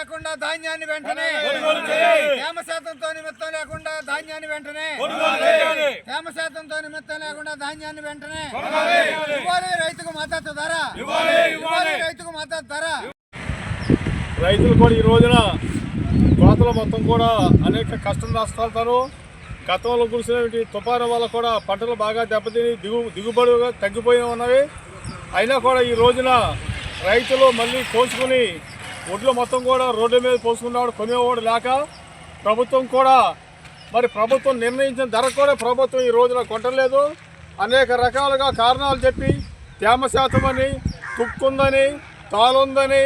లేకుండా ధాన్యాన్ని వెంటనే తేమ శాతంతో నిమిత్తం లేకుండా ధాన్యాన్ని వెంటనే తేమ శాతంతో నిమిత్తం లేకుండా ధాన్యాన్ని వెంటనే ఇవ్వాలి. రైతుకు మద్దతు ధర. ఇవ్వాలి. రైతుకు మద్దతు ధర. రైతులు కూడా ఈ రోజున కోతలు మొత్తం కూడా అనేక కష్ట నష్టాలతో గతంలో కురిసినటువంటి తుఫాను వల్ల కూడా పంటలు బాగా దెబ్బతిని దిగు దిగుబడి తగ్గిపోయి ఉన్నవి. అయినా కూడా ఈ రోజున రైతులు మళ్ళీ కోసుకుని ఒడ్లు మొత్తం కూడా రోడ్డు మీద పోసుకున్నాడు కొనేవాడు లేక ప్రభుత్వం కూడా మరి ప్రభుత్వం నిర్ణయించిన ధర కూడా ప్రభుత్వం ఈ రోజున కొట్టలేదు. అనేక రకాలుగా కారణాలు చెప్పి తేమ శాతం అని తుక్కుందని తాలుందని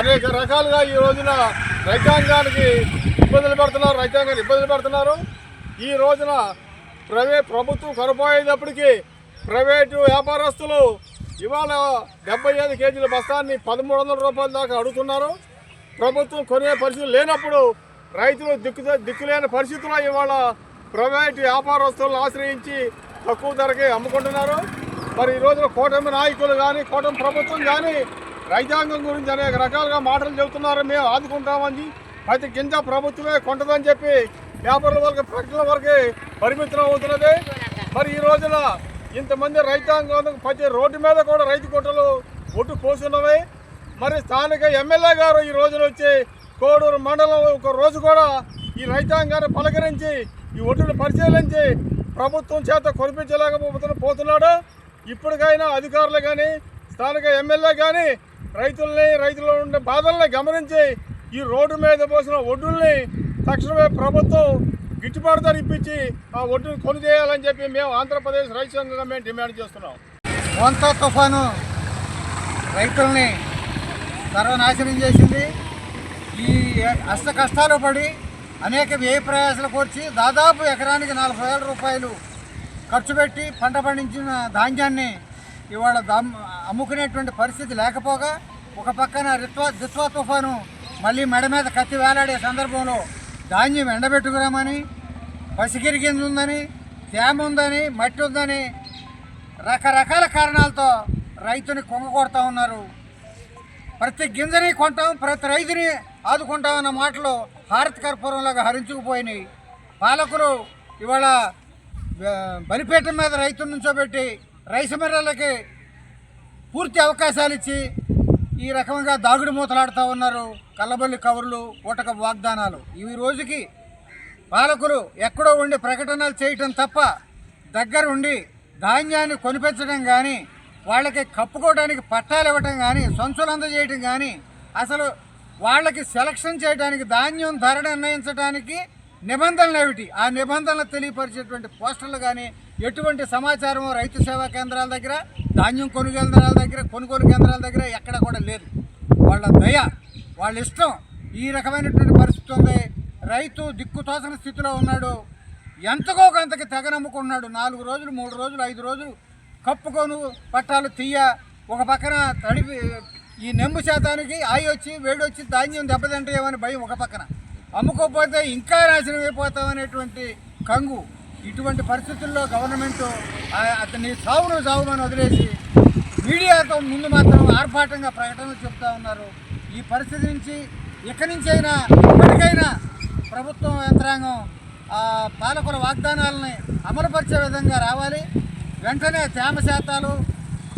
అనేక రకాలుగా ఈ రోజున రైతాంగానికి ఇబ్బందులు పెడుతున్నారు రైతాంగాన్ని ఇబ్బందులు పెడుతున్నారు. ఈ రోజున ప్రైవేట్ ప్రభుత్వం కొనపోయేటప్పటికి ప్రైవేటు వ్యాపారస్తులు ఇవాళ డెబ్బై ఐదు కేజీల బస్తాన్ని పదమూడు వందల రూపాయల దాకా అడుగుతున్నారు. ప్రభుత్వం కొనే పరిస్థితులు లేనప్పుడు రైతులు దిక్కు దిక్కులేని పరిస్థితుల్లో ఇవాళ ప్రైవేట్ వ్యాపారస్తులను ఆశ్రయించి తక్కువ ధరకే అమ్ముకుంటున్నారు. మరి ఈ రోజున కూటమి నాయకులు కానీ కూటమి ప్రభుత్వం కానీ రైతాంగం గురించి అనేక రకాలుగా మాటలు చెబుతున్నారు. మేము ఆదుకుంటామని ప్రతి కింద ప్రభుత్వమే కొంటదని చెప్పి వ్యాపారుల వరకు ప్రకటనల వరకే పరిమితం అవుతున్నది. మరి ఈ రోజున ఇంతమంది రైతాంగం ప్రతి రోడ్డు మీద కూడా రైతు కుట్రలు ఒట్టు పోసున్నవి మరి స్థానిక ఎమ్మెల్యే గారు ఈ రోజున వచ్చి కోడూరు మండలం ఒక రోజు కూడా ఈ రైతాంగాన్ని పలకరించి ఈ ఒడ్డును పరిశీలించి ప్రభుత్వం చేత కురిపించలేకపోతున్న పోతున్నాడు. ఇప్పటికైనా అధికారులు కానీ స్థానిక ఎమ్మెల్యే కానీ రైతుల్ని రైతుల్లో ఉండే బాధల్ని గమనించి ఈ రోడ్డు మీద పోసిన ఒడ్డుల్ని తక్షణమే ప్రభుత్వం గిట్టుబాటు ధర ఇప్పించి ఆ ఒడ్డును కొను చేయాలని చెప్పి మేము ఆంధ్రప్రదేశ్ రైతు సంఘంగా మేము డిమాండ్ చేస్తున్నాం. వంత తుఫాను రైతుల్ని సర్వనాశనం చేసింది. ఈ అష్ట కష్టాలు పడి అనేక వ్యయ ప్రయాసాలు కూర్చి దాదాపు ఎకరానికి నలభై వేల రూపాయలు ఖర్చు పెట్టి పంట పండించిన ధాన్యాన్ని ఇవాళ దమ్ అమ్ముకునేటువంటి పరిస్థితి లేకపోగా ఒక పక్కన రిత్వా దిత్వా తుఫాను మళ్ళీ మెడ మీద కత్తి వేలాడే సందర్భంలో ధాన్యం ఎండబెట్టుకురామని పసిగిరి గింజ ఉందని తేమ ఉందని మట్టి ఉందని రకరకాల కారణాలతో రైతుని కొంగ ఉన్నారు. ప్రతి గింజని కొంటాం ప్రతి రైతుని ఆదుకుంటాం అన్న మాటలు హారతి కర్పూరంలాగా హరించుకుపోయినాయి. పాలకులు ఇవాళ బలిపేట మీద రైతులు నుంచోబెట్టి రైస్ మిర్రలకి పూర్తి అవకాశాలు ఇచ్చి ఈ రకంగా దాగుడు మూతలాడుతూ ఉన్నారు కల్లబల్లి కవర్లు ఊటక వాగ్దానాలు. ఇవి రోజుకి పాలకులు ఎక్కడో ఉండి ప్రకటనలు చేయటం తప్ప దగ్గరుండి ధాన్యాన్ని కొనిపించడం కానీ వాళ్ళకి కప్పుకోవడానికి పట్టాలు ఇవ్వటం కానీ సంచులు అందజేయటం కానీ అసలు వాళ్ళకి సెలక్షన్ చేయడానికి ధాన్యం ధర నిర్ణయించడానికి నిబంధనలు ఏమిటి? ఆ నిబంధనలు తెలియపరిచేటువంటి పోస్టర్లు కానీ ఎటువంటి సమాచారం రైతు సేవా కేంద్రాల దగ్గర ధాన్యం కొనుగోలు కేంద్రాల దగ్గర కొనుగోలు కేంద్రాల దగ్గర ఎక్కడ కూడా లేదు. వాళ్ళ దయ వాళ్ళ ఇష్టం ఈ రకమైనటువంటి పరిస్థితి ఉంది. రైతు దిక్కుతోసిన స్థితిలో ఉన్నాడు. ఎంతకో కొంతకి తెగ నమ్ముకున్నాడు. నాలుగు రోజులు మూడు రోజులు ఐదు రోజులు కప్పుకొను పట్టాలు తీయ ఒక పక్కన తడిపి ఈ నెంబు శాతానికి ఆయి వచ్చి వేడి వచ్చి ధాన్యం దెబ్బతింటాయేమని భయం ఒక పక్కన. అమ్ముకోకపోతే ఇంకా నాశనం అయిపోతామనేటువంటి కంగు ఇటువంటి పరిస్థితుల్లో గవర్నమెంట్ అతని సావును సావుమని వదిలేసి మీడియాతో ముందు మాత్రం ఆర్భాటంగా ప్రకటనలు చెప్తా ఉన్నారు. ఈ పరిస్థితి నుంచి ఇక్కడి నుంచి అయినా ఇప్పటికైనా ప్రభుత్వం యంత్రాంగం పాలకుల వాగ్దానాలని అమలుపరిచే విధంగా రావాలి. వెంటనే తేమ శాతాలు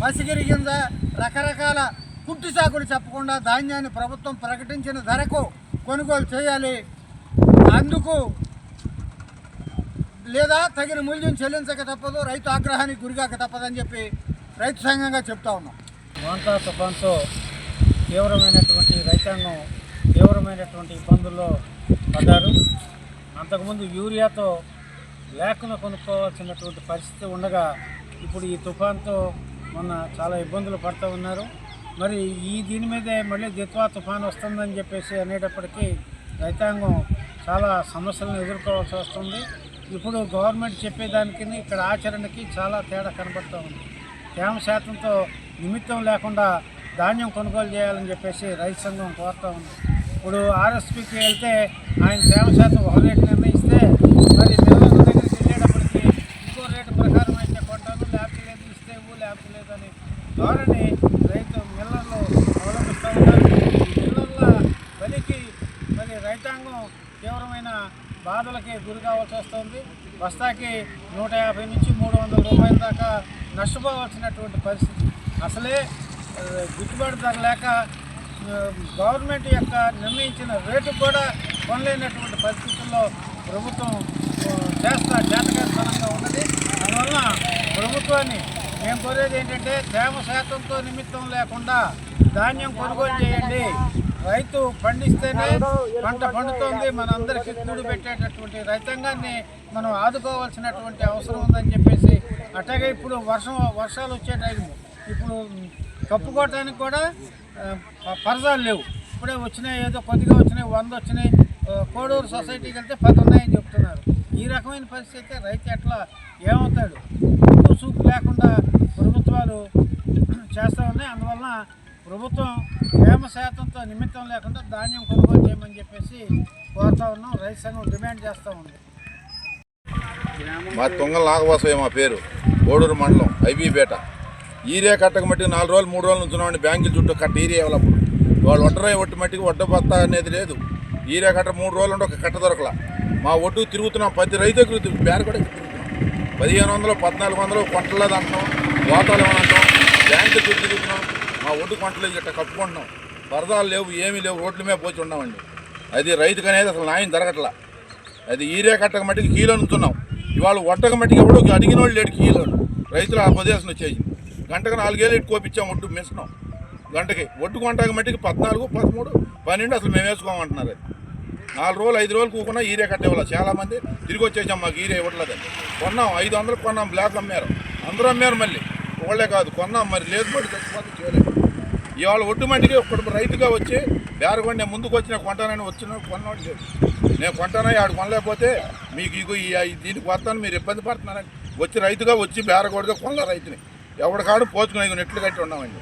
పసిగిరి కింద రకరకాల కుట్టు సాకులు చెప్పకుండా ధాన్యాన్ని ప్రభుత్వం ప్రకటించిన ధరకు కొనుగోలు చేయాలి. అందుకు లేదా తగిన మూల్యం చెల్లించక తప్పదు రైతు ఆగ్రహానికి గురిగాక తప్పదని చెప్పి రైతు సంఘంగా చెప్తా ఉన్నాం. వాంతా తుఫాన్తో తీవ్రమైనటువంటి రైతాంగం తీవ్రమైనటువంటి ఇబ్బందుల్లో పడ్డారు. అంతకుముందు యూరియాతో లేకుండా కొనుక్కోవాల్సినటువంటి పరిస్థితి ఉండగా ఇప్పుడు ఈ తుఫాన్తో మొన్న చాలా ఇబ్బందులు పడుతూ ఉన్నారు. మరి ఈ దీని మీదే మళ్ళీ దిత్వా తుఫాన్ వస్తుందని చెప్పేసి అనేటప్పటికీ రైతాంగం చాలా సమస్యలను ఎదుర్కోవాల్సి వస్తుంది. ఇప్పుడు గవర్నమెంట్ చెప్పేదానికి ఇక్కడ ఆచరణకి చాలా తేడా కనబడుతూ ఉంది. తేమ శాతంతో నిమిత్తం లేకుండా ధాన్యం కొనుగోలు చేయాలని చెప్పేసి రైతు సంఘం కోరుతూ ఉంది. ఇప్పుడు ఆర్ఎస్పీకి వెళ్తే ఆయన తేమ శాతం ఒక రేటు నిర్ణయం బాధలకి కావాల్సి వస్తుంది. బస్తాకి నూట యాభై నుంచి మూడు వందల రూపాయల దాకా నష్టపోవాల్సినటువంటి పరిస్థితి. అసలే గిట్టుబాటు ధర లేక గవర్నమెంట్ యొక్క నిర్ణయించిన రేటు కూడా కొనలేనటువంటి పరిస్థితుల్లో ప్రభుత్వం చేస్తా జాతకారతనంగా ఉన్నది. అందువలన ప్రభుత్వాన్ని మేము కోరేది ఏంటంటే తేమ శాతంతో నిమిత్తం లేకుండా ధాన్యం కొనుగోలు చేయండి. రైతు పండిస్తేనే పంట పండుతోంది మనందరికీ కూడు పెట్టేటటువంటి రైతాంగాన్ని మనం ఆదుకోవాల్సినటువంటి అవసరం ఉందని చెప్పేసి అట్లాగే ఇప్పుడు వర్షం వర్షాలు వచ్చే టైం ఇప్పుడు కప్పుకోవటానికి కూడా పరదాలు లేవు. ఇప్పుడే వచ్చినాయి ఏదో కొద్దిగా వచ్చినాయి వంద వచ్చినాయి. కోడూరు సొసైటీకి వెళ్తే పది ఉన్నాయని చెప్తున్నారు. ఈ రకమైన పరిస్థితి అయితే రైతు ఎట్లా ఏమవుతాడు? చూపు లేకుండా ప్రభుత్వాలు చేస్తూ ఉన్నాయి. అందువలన ప్రభుత్వం తేమ శాతంతో నిమిత్తం లేకుండా ధాన్యం కొనుగోలు చేయమని చెప్పేసి కోరుతా ఉన్నాం. రైతు సంఘం డిమాండ్ చేస్తూ ఉంది. మా తొంగల నాగవాసయ్య మా పేరు. కోడూరు మండలం ఐబీపేట ఈరియా కట్టకు మట్టికి నాలుగు రోజులు మూడు రోజులు ఉంచున్నామండి బ్యాంకుల చుట్టూ కట్ట ఈరియా ఇవ్వాలి వాళ్ళు ఒడ్డరాయి ఒట్టి మట్టికి వడ్డ బత్త అనేది లేదు. ఈరియా కట్ట మూడు రోజులు ఉంటే ఒక కట్ట దొరకలా. మా ఒడ్డు తిరుగుతున్నాం. ప్రతి రైతు తిరుగుతుంది బేర కూడా తిరుగుతున్నాం. పదిహేను వందలు పద్నాలుగు వందలు కొంటలేదు అంటున్నాం వాతాలు అంటాం బ్యాంకు చుట్టూ తిరుగుతున్నాం. మా ఒడ్డు పంటలు ఇట్లా కప్పుకుంటున్నాం. వరదాలు లేవు ఏమీ లేవు రోడ్ల మీద పోచి ఉన్నామండి అది రైతుకు అనేది అసలు న్యాయం జరగట్లా. అది ఈరే కట్టక మట్టికి కీలో ఉంటున్నాం ఇవాళ ఒట్టక మట్టికి ఎవడో అడిగిన వాళ్ళు లేడు కీలో. రైతులు ఆ ప్రదేశం వచ్చేసి గంటకు నాలుగేళ్ళు ఇటు కోపించాం ఒడ్డు మిస్తున్నాం గంటకి ఒడ్డు కొంటాక మట్టికి పద్నాలుగు పదమూడు పన్నెండు అసలు మేము వేసుకోమంటున్నారు అది. నాలుగు రోజులు ఐదు రోజులు కూకున్నా ఈరే కట్టేవాళ్ళ చాలామంది తిరిగి వచ్చేసాం మాకు ఈరే ఇవ్వట్లేదండి కొన్నాం ఐదు వందలకు కొన్నాం బ్లాక్ అమ్మారు. అందరూ అమ్మారు మళ్ళీ. వాళ్ళే కాదు కొన్నాం మరి. లేదు పడి చచ్చిపోతే చేయలేదు. ఇవాళ ఒడ్డు మంటికి రైతుగా వచ్చి బేరగొండ నేను ముందుకు వచ్చిన కొంటానని వచ్చిన కొన్నవాడు లేదు. నేను కొంటానా? ఆడు కొనలేకపోతే మీకు ఇగో ఈ దీనికి వస్తాను మీరు ఇబ్బంది పడుతున్నారని. వచ్చి రైతుగా వచ్చి బేరగొడగా కొనలే రైతుని. ఎవడికాడు పోచుకుని నెట్లు కట్టి ఉన్నామండి